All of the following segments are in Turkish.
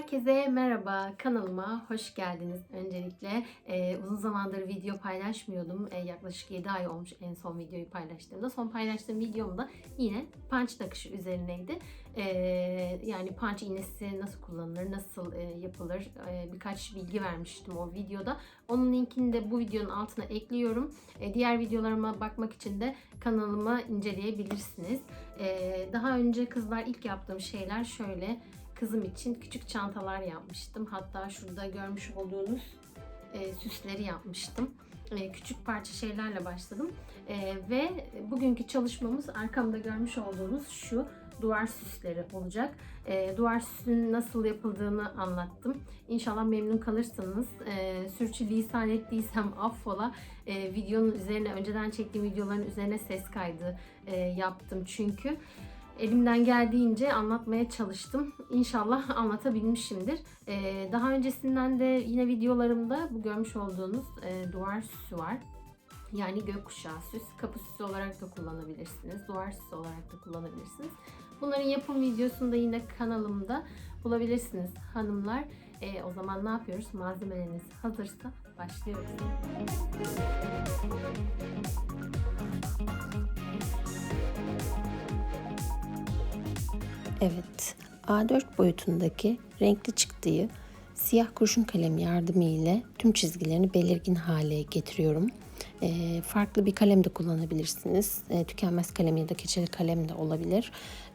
Herkese merhaba, kanalıma hoş geldiniz. Öncelikle e, uzun zamandır video paylaşmıyordum. E, yaklaşık 7 ay olmuş en son videoyu paylaştığımda. Son paylaştığım videomda yine punch takışı üzerineydi. E, yani punch iğnesi nasıl kullanılır, nasıl e, yapılır e, birkaç bilgi vermiştim o videoda. Onun linkini de bu videonun altına ekliyorum. E, diğer videolarıma bakmak için de kanalıma inceleyebilirsiniz. E, daha önce kızlar ilk yaptığım şeyler şöyle kızım için küçük çantalar yapmıştım. Hatta şurada görmüş olduğunuz e, süsleri yapmıştım. E, küçük parça şeylerle başladım. E, ve bugünkü çalışmamız arkamda görmüş olduğunuz şu duvar süsleri olacak. E, duvar süsünün nasıl yapıldığını anlattım. İnşallah memnun kalırsınız. E, sürçülisan ettiysem affola. E, videonun üzerine, önceden çektiğim videoların üzerine ses kaydı e, yaptım çünkü elimden geldiğince anlatmaya çalıştım. İnşallah anlatabilmişimdir. Ee, daha öncesinden de yine videolarımda bu görmüş olduğunuz e, duvar süsü var. Yani gökkuşağı süs, kapı süsü olarak da kullanabilirsiniz. Duvar süsü olarak da kullanabilirsiniz. Bunların yapım videosunu da yine kanalımda bulabilirsiniz hanımlar. Ee, o zaman ne yapıyoruz? Malzemeleriniz hazırsa başlıyoruz. Evet, A4 boyutundaki renkli çıktıyı siyah kurşun kalem yardımı ile tüm çizgilerini belirgin hale getiriyorum. E, farklı bir kalem de kullanabilirsiniz. E, tükenmez kalem ya da keçeli kalem de olabilir.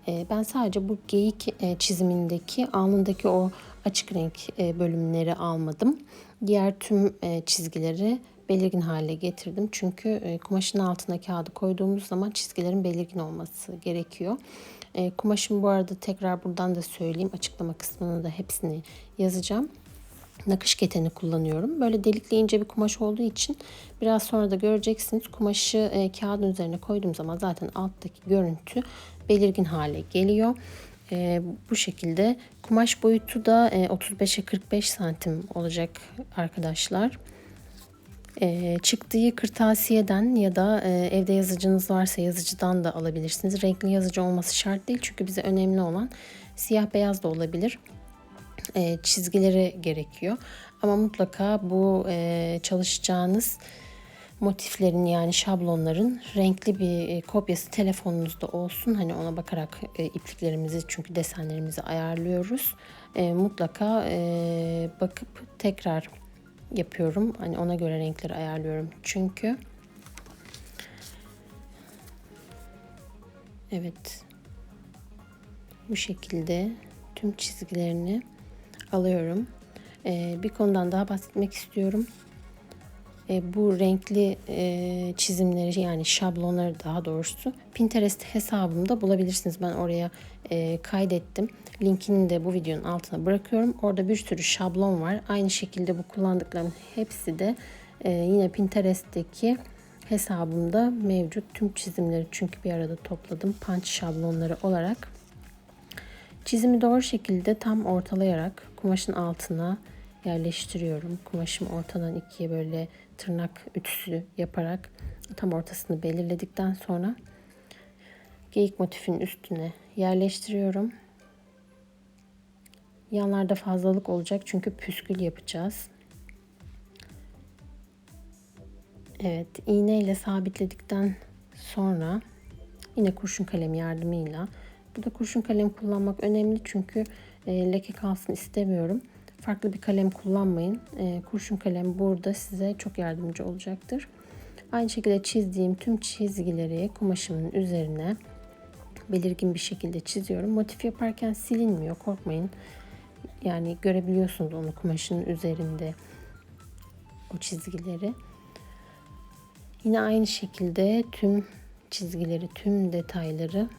E, ben sadece bu geyik e, çizimindeki alnındaki o açık renk e, bölümleri almadım. Diğer tüm e, çizgileri belirgin hale getirdim. Çünkü e, kumaşın altına kağıdı koyduğumuz zaman çizgilerin belirgin olması gerekiyor. E, kumaşım bu arada tekrar buradan da söyleyeyim. Açıklama kısmına da hepsini yazacağım. Nakış keteni kullanıyorum. Böyle delikli ince bir kumaş olduğu için biraz sonra da göreceksiniz. Kumaşı e, kağıdın üzerine koyduğum zaman zaten alttaki görüntü belirgin hale geliyor. E, bu şekilde kumaş boyutu da e, 35'e 45 santim olacak arkadaşlar. E, çıktığı kırtasiyeden ya da e, evde yazıcınız varsa yazıcıdan da alabilirsiniz. Renkli yazıcı olması şart değil çünkü bize önemli olan siyah beyaz da olabilir. E, çizgileri gerekiyor. Ama mutlaka bu e, çalışacağınız motiflerin yani şablonların renkli bir e, kopyası telefonunuzda olsun. Hani ona bakarak e, ipliklerimizi çünkü desenlerimizi ayarlıyoruz. E, mutlaka e, bakıp tekrar yapıyorum. Hani ona göre renkleri ayarlıyorum. Çünkü Evet. Bu şekilde tüm çizgilerini alıyorum. Ee, bir konudan daha bahsetmek istiyorum. Ee, bu renkli e, çizimleri yani şablonları daha doğrusu Pinterest hesabımda bulabilirsiniz. Ben oraya e, kaydettim. Linkini de bu videonun altına bırakıyorum. Orada bir sürü şablon var. Aynı şekilde bu kullandıklarım hepsi de e, yine Pinterest'teki hesabımda mevcut tüm çizimleri çünkü bir arada topladım punch şablonları olarak. Çizimi doğru şekilde tam ortalayarak kumaşın altına yerleştiriyorum. Kumaşımı ortadan ikiye böyle tırnak ütüsü yaparak tam ortasını belirledikten sonra geyik motifinin üstüne yerleştiriyorum. Yanlarda fazlalık olacak çünkü püskül yapacağız. Evet, iğne ile sabitledikten sonra yine kurşun kalem yardımıyla burada kurşun kalem kullanmak önemli çünkü e, leke kalsın istemiyorum. Farklı bir kalem kullanmayın. E, kurşun kalem burada size çok yardımcı olacaktır. Aynı şekilde çizdiğim tüm çizgileri kumaşımın üzerine belirgin bir şekilde çiziyorum. Motif yaparken silinmiyor korkmayın. Yani görebiliyorsunuz onu kumaşın üzerinde o çizgileri. Yine aynı şekilde tüm çizgileri, tüm detayları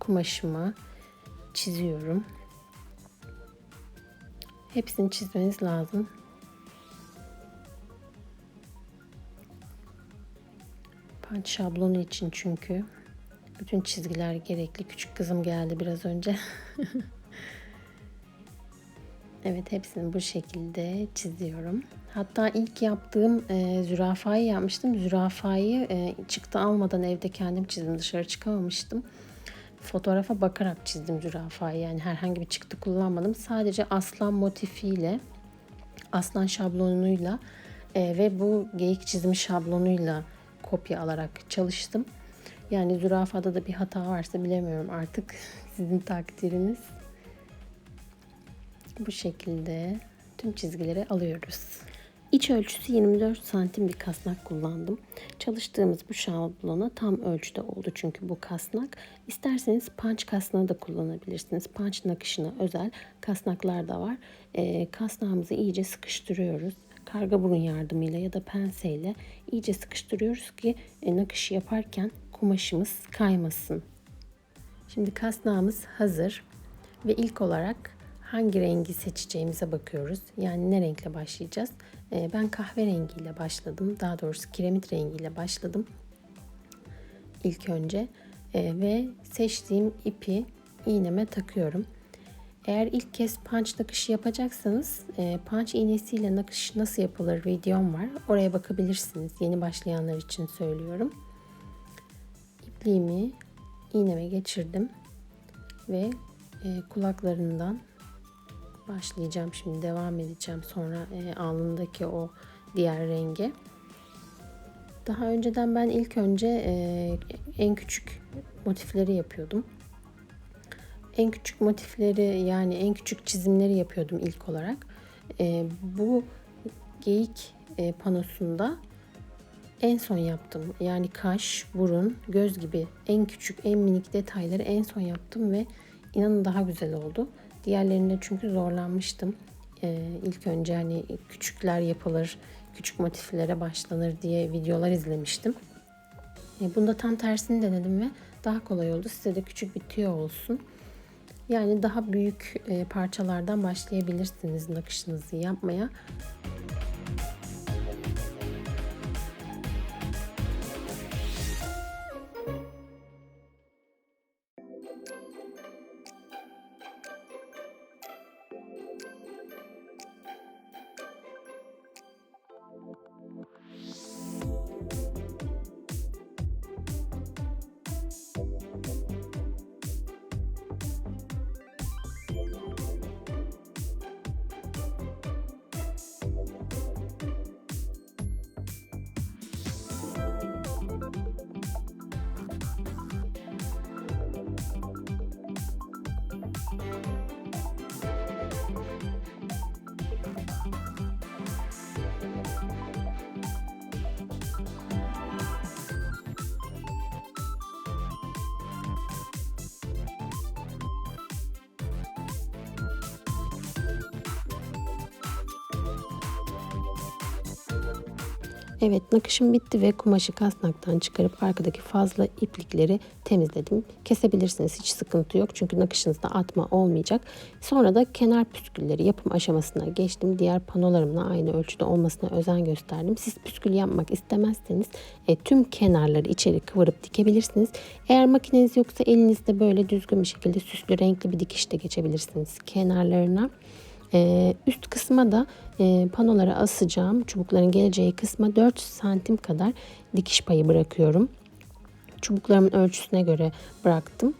kumaşıma çiziyorum. Hepsini çizmeniz lazım. Punch şablonu için çünkü bütün çizgiler gerekli. Küçük kızım geldi biraz önce. Evet hepsini bu şekilde çiziyorum. Hatta ilk yaptığım e, zürafayı yapmıştım. Zürafayı e, çıktı almadan evde kendim çizdim. Dışarı çıkamamıştım. Fotoğrafa bakarak çizdim zürafayı. Yani herhangi bir çıktı kullanmadım. Sadece aslan motifiyle, aslan şablonuyla e, ve bu geyik çizimi şablonuyla kopya alarak çalıştım. Yani zürafada da bir hata varsa bilemiyorum artık sizin takdiriniz. Bu şekilde tüm çizgileri alıyoruz. İç ölçüsü 24 santim bir kasnak kullandım. Çalıştığımız bu şablona tam ölçüde oldu çünkü bu kasnak. İsterseniz punch kasnağı da kullanabilirsiniz. Punch nakışına özel kasnaklar da var. Ee, kasnağımızı iyice sıkıştırıyoruz. Karga burun yardımıyla ya da penseyle iyice sıkıştırıyoruz ki e, nakışı yaparken kumaşımız kaymasın. Şimdi kasnağımız hazır ve ilk olarak hangi rengi seçeceğimize bakıyoruz. Yani ne renkle başlayacağız? Ee, ben kahverengiyle başladım. Daha doğrusu kiremit rengiyle başladım. İlk önce Ee, ve seçtiğim ipi iğneme takıyorum. Eğer ilk kez punch nakışı yapacaksanız e, punch iğnesiyle nakış nasıl yapılır videom var. Oraya bakabilirsiniz. Yeni başlayanlar için söylüyorum. İpliğimi iğneme geçirdim ve e, kulaklarından başlayacağım şimdi devam edeceğim sonra e, alnındaki o diğer renge. Daha önceden ben ilk önce e, en küçük motifleri yapıyordum. En küçük motifleri yani en küçük çizimleri yapıyordum ilk olarak. E, bu geyik e, panosunda en son yaptım. Yani kaş, burun, göz gibi en küçük, en minik detayları en son yaptım ve inanın daha güzel oldu. Diğerlerinde çünkü zorlanmıştım. Ee, ilk önce hani küçükler yapılır, küçük motiflere başlanır diye videolar izlemiştim. Ee, bunda tam tersini denedim ve daha kolay oldu. Size de küçük bir tüyo olsun. Yani daha büyük e, parçalardan başlayabilirsiniz nakışınızı yapmaya. Evet nakışım bitti ve kumaşı kasnaktan çıkarıp arkadaki fazla iplikleri temizledim. Kesebilirsiniz hiç sıkıntı yok çünkü nakışınızda atma olmayacak. Sonra da kenar püskülleri yapım aşamasına geçtim. Diğer panolarımla aynı ölçüde olmasına özen gösterdim. Siz püskül yapmak istemezseniz e, tüm kenarları içeri kıvırıp dikebilirsiniz. Eğer makineniz yoksa elinizde böyle düzgün bir şekilde süslü renkli bir dikiş de geçebilirsiniz kenarlarına. Ee, üst kısma da e, panolara asacağım çubukların geleceği kısma 4 santim kadar dikiş payı bırakıyorum. Çubuklarımın ölçüsüne göre bıraktım.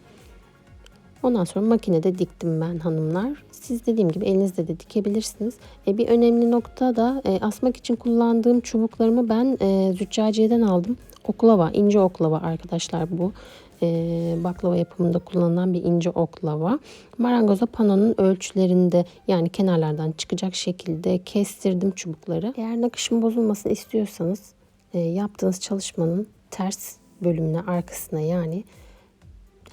Ondan sonra makinede diktim ben hanımlar. Siz dediğim gibi elinizde de dikebilirsiniz. E, bir önemli nokta da e, asmak için kullandığım çubuklarımı ben e, züccaciyeden aldım. Oklava, ince oklava arkadaşlar bu e, baklava yapımında kullanılan bir ince oklava. Marangoza panonun ölçülerinde yani kenarlardan çıkacak şekilde kestirdim çubukları. Eğer nakışın bozulmasını istiyorsanız e, yaptığınız çalışmanın ters bölümüne arkasına yani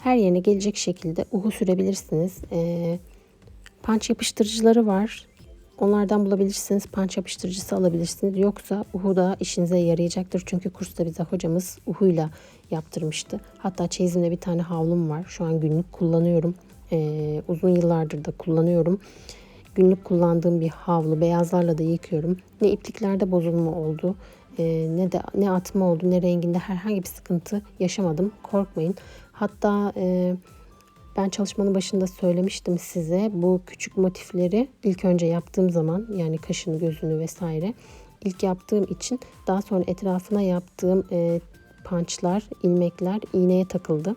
her yerine gelecek şekilde uhu sürebilirsiniz. E, punch yapıştırıcıları var. Onlardan bulabilirsiniz. Punch yapıştırıcısı alabilirsiniz. Yoksa uhu da işinize yarayacaktır. Çünkü kursta bize hocamız uhuyla yaptırmıştı. Hatta çeyizimde bir tane havlum var. Şu an günlük kullanıyorum. Ee, uzun yıllardır da kullanıyorum. Günlük kullandığım bir havlu. Beyazlarla da yıkıyorum. Ne ipliklerde bozulma oldu. e, ne de ne atma oldu ne renginde herhangi bir sıkıntı yaşamadım. Korkmayın. Hatta e, ben çalışmanın başında söylemiştim size bu küçük motifleri ilk önce yaptığım zaman yani kaşını gözünü vesaire ilk yaptığım için daha sonra etrafına yaptığım e, punchlar, ilmekler iğneye takıldı.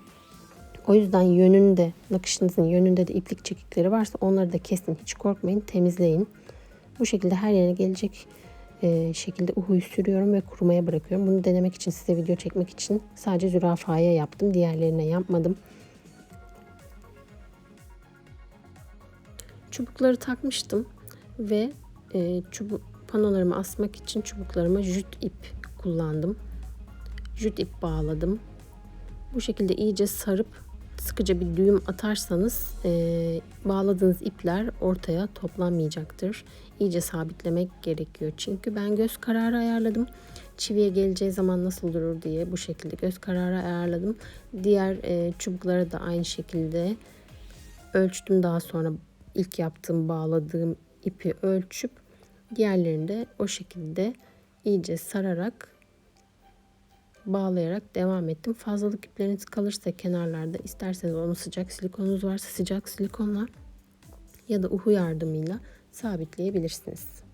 O yüzden yönünde, nakışınızın yönünde de iplik çekikleri varsa onları da kesin. Hiç korkmayın, temizleyin. Bu şekilde her yerine gelecek e, şekilde uhuyu sürüyorum ve kurumaya bırakıyorum. Bunu denemek için, size video çekmek için sadece zürafaya yaptım. Diğerlerine yapmadım. Çubukları takmıştım ve e, çubuk panolarımı asmak için çubuklarıma jüt ip kullandım. Jüt ip bağladım. Bu şekilde iyice sarıp sıkıca bir düğüm atarsanız e, bağladığınız ipler ortaya toplanmayacaktır. İyice sabitlemek gerekiyor. Çünkü ben göz kararı ayarladım. Çiviye geleceği zaman nasıl durur diye bu şekilde göz kararı ayarladım. Diğer e, çubukları da aynı şekilde ölçtüm daha sonra ilk yaptığım bağladığım ipi ölçüp diğerlerini de o şekilde iyice sararak bağlayarak devam ettim. Fazlalık ipleriniz kalırsa kenarlarda isterseniz onu sıcak silikonunuz varsa sıcak silikonla ya da uhu yardımıyla sabitleyebilirsiniz.